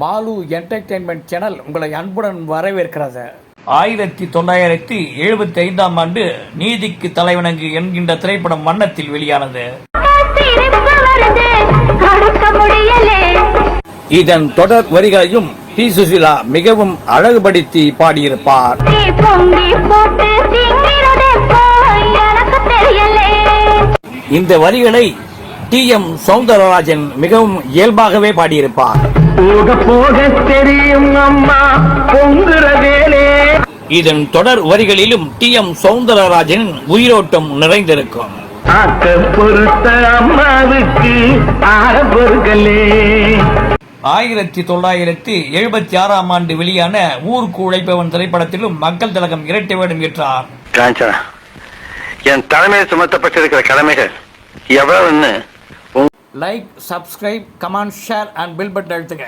Mall entertainment channel உங்களை அன்புடன் வரவேற்கிறது. ஆயிரத்தி தொள்ளாயிரத்தி எழுபத்தி ஐந்தாம் ஆண்டு நீதிக்கு தலைவணங்கு என்கின்ற திரைப்படம் வண்ணத்தில் வெளியானது. இதன் தொடர் வரிகளையும் டி சுசிலா மிகவும் அழகுபடுத்தி பாடியிருப்பார். இந்த வரிகளை டி எம் சௌந்தரராஜன் மிகவும் இயல்பாகவே பாடியிருப்பார். போக போக தெரியும் அம்மா பொங்குற வேலே. இதன் தொடர் வரிகளிலும் டி எம் சௌந்தரராஜனின் உயிரோட்டம் நிறைந்திருக்கும். ஆக்க பொறுத்த அம்மாவுக்கு பொறுக்கலே ஆயிரத்தி தொள்ளாயிரத்தி எழுபத்தி ஆறாம் ஆண்டு வெளியான ஊருக்கு உழைப்பவன் திரைப்படத்திலும் மக்கள் திலகம் இரட்டை வேடம் ஏற்றார். காஞ்சனா என் தலைமையில் சுமத்தப்பட்டிருக்கிற கடமைகள் எவ்வளவுன்னு like subscribe comment share and bell button அழுத்துங்க.